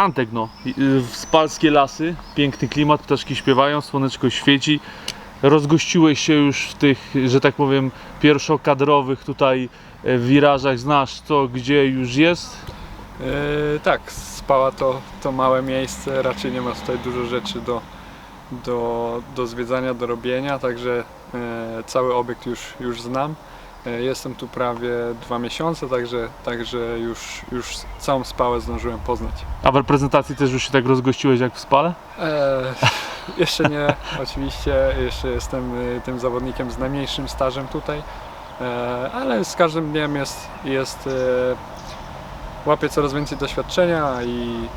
Antek, no. Y, Spalskie lasy, piękny klimat, ptaszki śpiewają, słoneczko świeci. Rozgościłeś się już w tych, że tak powiem, pierwszokadrowych tutaj e, wirażach, znasz co, gdzie już jest. E, tak, spała to, to małe miejsce, raczej nie ma tutaj dużo rzeczy do, do, do zwiedzania, do robienia, także e, cały obiekt już, już znam. E, jestem tu prawie dwa miesiące, także, także już, już całą spałę zdążyłem poznać. A w reprezentacji też już się tak rozgościłeś jak w Spale? E, jeszcze nie, oczywiście, jeszcze jestem e, tym zawodnikiem z najmniejszym stażem tutaj, e, ale z każdym dniem jest, jest e, łapię coraz więcej doświadczenia i,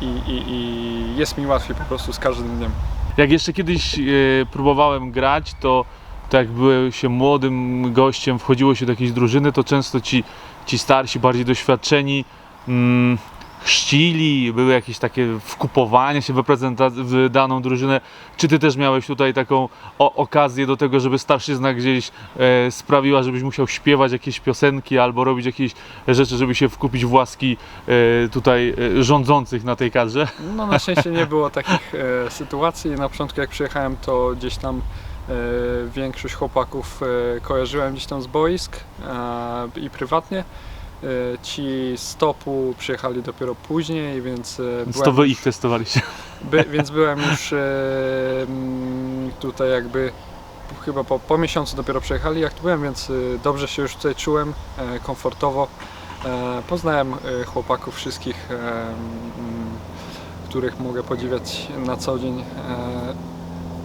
i, i, i jest mi łatwiej po prostu z każdym dniem. Jak jeszcze kiedyś e, próbowałem grać, to, to jak byłem się młodym gościem, wchodziło się do jakiejś drużyny, to często ci, ci starsi, bardziej doświadczeni mm, chrzcili, były jakieś takie wkupowania się w, w daną drużynę. Czy ty też miałeś tutaj taką o, okazję do tego, żeby starszyzna gdzieś e, sprawiła, żebyś musiał śpiewać jakieś piosenki albo robić jakieś rzeczy, żeby się wkupić w łaski e, tutaj e, rządzących na tej kadrze? No na szczęście nie było takich e, sytuacji. Na początku jak przyjechałem to gdzieś tam większość chłopaków e, kojarzyłem gdzieś tam z boisk e, i prywatnie. E, ci z topu przyjechali dopiero później, więc, e, Więc byłem to wy ich testowaliście. By, więc byłem już e, tutaj jakby chyba po, po miesiącu dopiero przyjechali jak tu byłem, więc e, dobrze się już tutaj czułem, e, komfortowo. E, poznałem e, chłopaków wszystkich, e, których mogę podziwiać na co dzień e,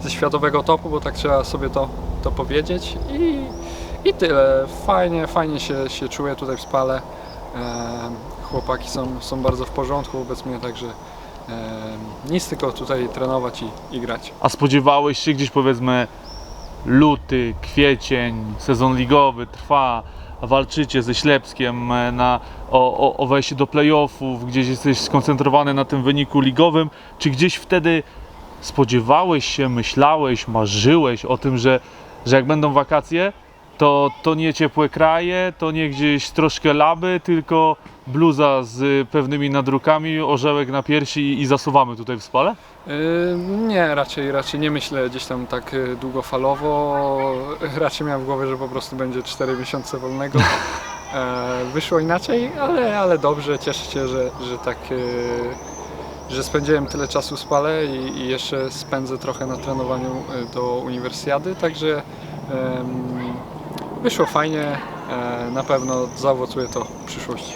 ze światowego topu, bo tak trzeba sobie to, to powiedzieć i, i tyle. Fajnie, fajnie się, się czuję tutaj w Spale. E, chłopaki są, są bardzo w porządku wobec mnie, także Em, Nic tylko tutaj trenować i, i grać. A spodziewałeś się gdzieś powiedzmy luty, kwiecień, sezon ligowy trwa, walczycie ze Ślepskiem e, na, o, o, o wejście do playoffów, gdzieś jesteś skoncentrowany na tym wyniku ligowym, czy gdzieś wtedy spodziewałeś się, myślałeś, marzyłeś o tym, że, że jak będą wakacje, to, to nie ciepłe kraje, to nie gdzieś troszkę laby, tylko bluza z pewnymi nadrukami, orzełek na piersi i, i zasuwamy tutaj w spale? Yy, Nie, raczej, raczej nie myślę gdzieś tam tak y, długofalowo. Raczej miałem w głowie, że po prostu będzie 4 miesiące wolnego. E, Wyszło inaczej, ale, ale dobrze. Cieszę się, że, że tak y, że spędziłem tyle czasu w Spale i, i jeszcze spędzę trochę na trenowaniu y, do uniwersjady, także wyszło fajnie. E, Na pewno zaowocuje to w przyszłości.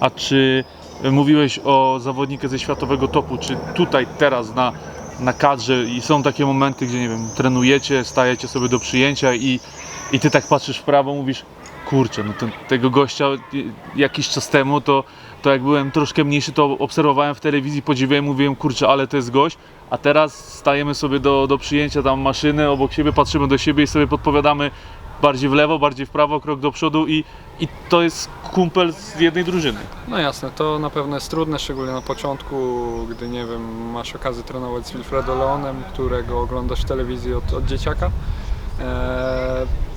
A czy mówiłeś o zawodniku ze światowego topu, czy tutaj teraz na, na kadrze i są takie momenty, gdzie nie wiem, trenujecie, stajecie sobie do przyjęcia i, i ty tak patrzysz w prawo, mówisz, kurczę, no ten, tego gościa jakiś czas temu to, to jak byłem troszkę mniejszy, to obserwowałem w telewizji, podziwiałem, mówiłem, kurczę, ale to jest gość, a teraz stajemy sobie do, do przyjęcia tam maszyny obok siebie, patrzymy do siebie i sobie podpowiadamy bardziej w lewo, bardziej w prawo, krok do przodu i, i to jest kumpel z jednej drużyny. No jasne, to na pewno jest trudne, szczególnie na początku, gdy nie wiem, masz okazję trenować z Wilfredo Leonem, którego oglądasz w telewizji od, od dzieciaka. Eee,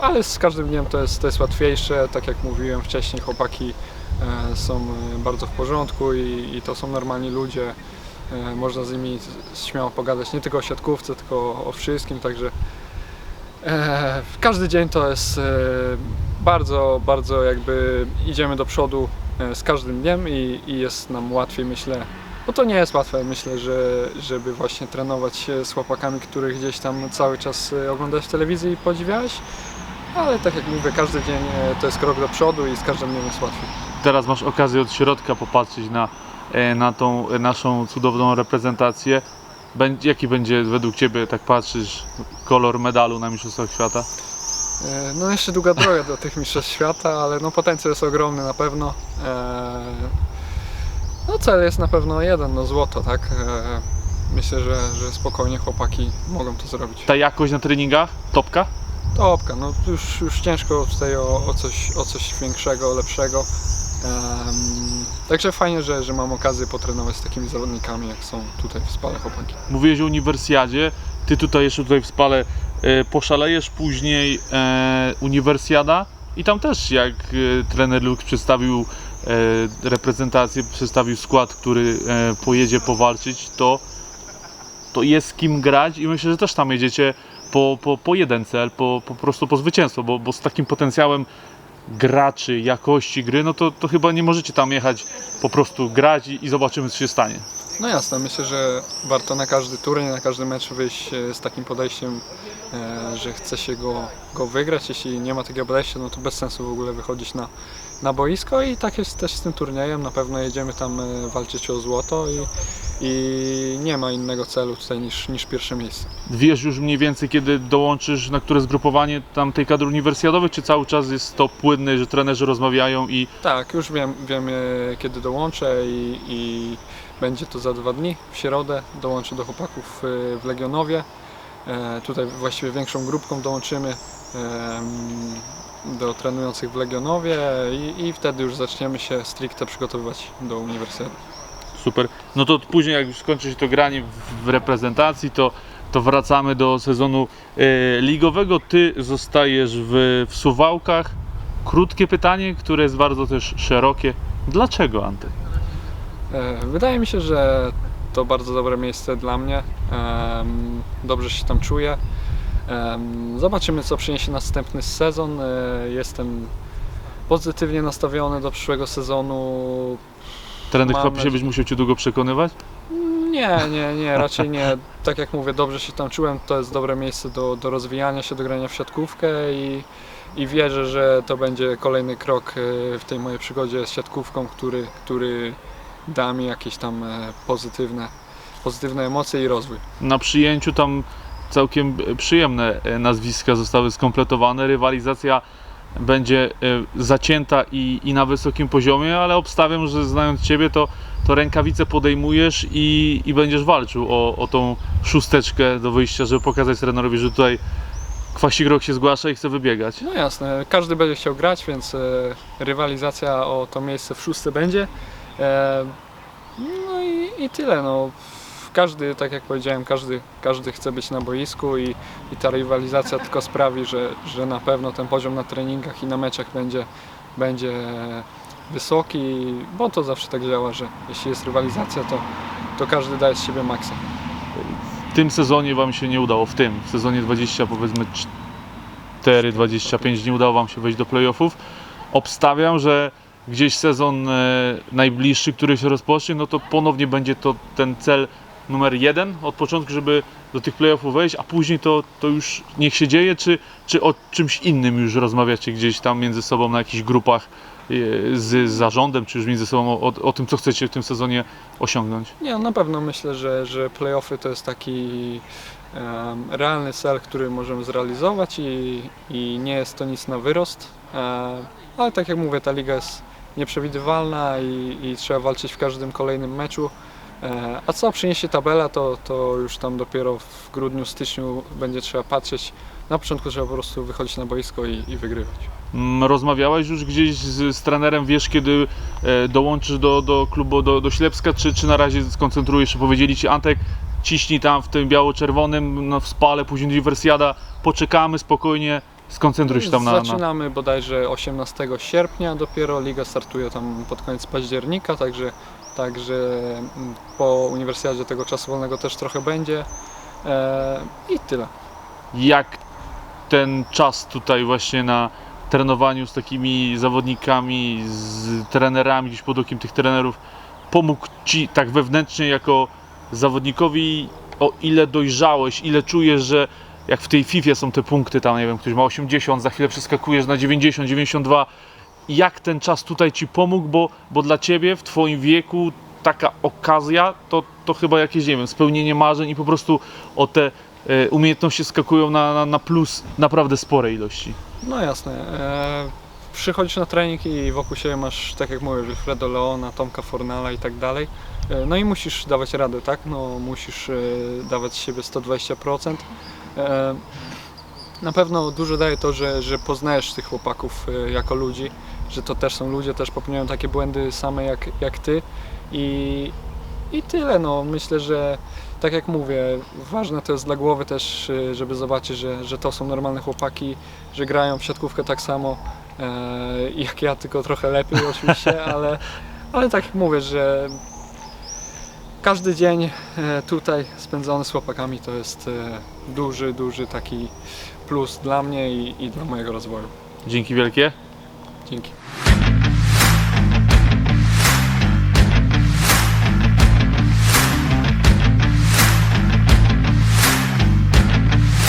ale z każdym dniem to jest, to jest łatwiejsze. Tak jak mówiłem wcześniej, chłopaki e, są e, bardzo w porządku i, i to są normalni ludzie. E, można z nimi śmiało pogadać nie tylko o siatkówce, tylko o wszystkim, także każdy dzień to jest bardzo, bardzo jakby idziemy do przodu z każdym dniem i, i jest nam łatwiej, myślę. Bo to nie jest łatwe, myślę, że, żeby właśnie trenować z chłopakami, których gdzieś tam cały czas oglądałeś w telewizji i podziwiałeś. Ale tak jak mówię, każdy dzień e, to jest krok do przodu i z każdym dniem jest łatwiej. teraz masz okazję od środka popatrzeć na, e, na tą e, naszą cudowną reprezentację. Będzie, jaki będzie według Ciebie, tak patrzysz, kolor medalu na Mistrzostwach Świata? No jeszcze długa droga do tych mistrzostw świata, ale no potencjał jest ogromny na pewno. No cel jest na pewno jeden, no złoto, tak? Myślę, że, że spokojnie chłopaki mogą to zrobić. Ta jakość na treningach? Topka? Topka, no już, już ciężko tutaj o, o, coś, o coś większego, lepszego. Em, także fajnie, że, że mam okazję potrenować z takimi zawodnikami, jak są tutaj w Spale chłopaki. Mówiłeś o uniwersjadzie, Ty tutaj jeszcze tutaj w Spale e, poszalejesz, później e, uniwersjada i tam też jak e, trener Luke przedstawił e, reprezentację, przedstawił skład, który e, pojedzie powalczyć, to, to jest kim grać i myślę, że też tam jedziecie po, po, po jeden cel, po, po prostu po zwycięstwo, bo, bo z takim potencjałem graczy, jakości gry, no to, to chyba nie możecie tam jechać po prostu grać i, i zobaczymy co się stanie. No jasne, myślę, że warto na każdy turniej, na każdy mecz wyjść e, z takim podejściem, e, że chce się go, go wygrać. Jeśli nie ma takiego podejścia, no to bez sensu w ogóle wychodzić na, na boisko i tak jest też z tym turniejem. Na pewno jedziemy tam e, walczyć o złoto i, i nie ma innego celu tutaj niż, niż pierwsze miejsce. Wiesz już mniej więcej, kiedy dołączysz na które zgrupowanie tam tej kadry uniwersjadowej, czy cały czas jest to płynne, że trenerzy rozmawiają i Tak, już wiem, wiem e, kiedy dołączę i, i będzie to za dwa dni, w środę. Dołączę do chłopaków e, w Legionowie. E, Tutaj właściwie większą grupką dołączymy do trenujących w Legionowie i, i wtedy już zaczniemy się stricte przygotowywać do uniwersytetu. Super. No to później jak już skończy się to granie w, reprezentacji, to, to wracamy do sezonu e, ligowego. Ty zostajesz w, w Suwałkach. Krótkie pytanie, które jest bardzo też szerokie. Dlaczego Antek? E, Wydaje mi się, że to bardzo dobre miejsce dla mnie. Dobrze się tam czuję. Zobaczymy, co przyniesie następny sezon. E, Jestem pozytywnie nastawiony do przyszłego sezonu. Trener Mam chyba się nadzieję- byś musiał Cię długo przekonywać? Nie, nie, nie, raczej nie. Tak jak mówię, dobrze się tam czułem. To jest dobre miejsce do, do rozwijania się, do grania w siatkówkę i, i wierzę, że to będzie kolejny krok e, w tej mojej przygodzie z siatkówką, który, który da mi jakieś tam e, pozytywne, pozytywne emocje i rozwój. Na przyjęciu tam całkiem przyjemne e, nazwiska zostały skompletowane. Rywalizacja będzie e, zacięta i, i na wysokim poziomie, ale obstawiam, że znając Ciebie, to, to rękawice podejmujesz i, i będziesz walczył o, o tą szósteczkę do wyjścia, żeby pokazać trenerowi, że tutaj Kwasik Rok się zgłasza i chce wybiegać. No jasne, każdy będzie chciał grać, więc e, rywalizacja o to miejsce w szóstce będzie. E, no i, i tyle. No. Każdy, tak jak powiedziałem, każdy, każdy chce być na boisku i, i ta rywalizacja tylko sprawi, że, że na pewno ten poziom na treningach i na meczach będzie, będzie wysoki, bo to zawsze tak działa, że jeśli jest rywalizacja, to, to każdy daje z siebie maksa. W tym sezonie Wam się nie udało, w tym, w sezonie 20 powiedzmy 4-25 nie udało Wam się wejść do playoffów. Obstawiam, że gdzieś sezon e, najbliższy, który się rozpocznie, no to ponownie będzie to ten cel numer jeden od początku, żeby do tych playoffów wejść, a później to, to już niech się dzieje, czy, czy o czymś innym już rozmawiacie gdzieś tam między sobą na jakichś grupach e, z zarządem, czy już między sobą o, o tym, co chcecie w tym sezonie osiągnąć. Nie, no na pewno myślę, że, że playoffy to jest taki em, realny cel, który możemy zrealizować i, i nie jest to nic na wyrost. E, ale tak jak mówię, ta liga jest nieprzewidywalna i, i trzeba walczyć w każdym kolejnym meczu. E, a co przyniesie tabela, to, to już tam dopiero w grudniu, styczniu będzie trzeba patrzeć. Na początku trzeba po prostu wychodzić na boisko i, i wygrywać. Mm, Rozmawiałeś już gdzieś z, z trenerem, wiesz kiedy e, dołączysz do, do klubu, do, do Ślepska, czy, czy na razie skoncentrujesz się, powiedzieli Ci Antek, ciśnij tam w tym biało-czerwonym, no, w spale, później uniwersjada, poczekamy spokojnie, skoncentruj się tam na... na... Zaczynamy bodajże 18 sierpnia, dopiero liga startuje tam pod koniec października, także, także mm, po uniwersjadzie tego czasu wolnego też trochę będzie. E, I tyle. Jak ten czas tutaj właśnie na trenowaniu z takimi zawodnikami, z trenerami, gdzieś pod okiem tych trenerów, pomógł Ci tak wewnętrznie jako zawodnikowi, o ile dojrzałeś, ile czujesz, że jak w tej FIFA są te punkty, tam nie wiem, ktoś ma 80, za chwilę przeskakujesz na 90, 92, jak ten czas tutaj Ci pomógł, bo, bo dla Ciebie w Twoim wieku taka okazja to, to chyba jakieś, nie wiem, spełnienie marzeń i po prostu o te e, umiejętności skakują na, na, na plus naprawdę spore ilości. No jasne. E, przychodzisz na trening i wokół siebie masz, tak jak mówię, Wilfredo Leona, Tomka Fornala i tak dalej. E, No i musisz dawać radę, tak? No musisz e, dawać siebie 120%. E, Na pewno dużo daje to, że, że poznajesz tych chłopaków e, jako ludzi, że to też są ludzie, też popełniają takie błędy same jak, jak ty i, i tyle. No myślę, że tak jak mówię, ważne to jest dla głowy też, e, żeby zobaczyć, że, że to są normalne chłopaki, że grają w siatkówkę tak samo jak ja, tylko trochę lepiej oczywiście, ale, ale tak jak mówię, że każdy dzień e, tutaj spędzony z chłopakami to jest e, duży, duży taki plus dla mnie i, i dla mojego rozwoju. Dzięki wielkie. Dzięki.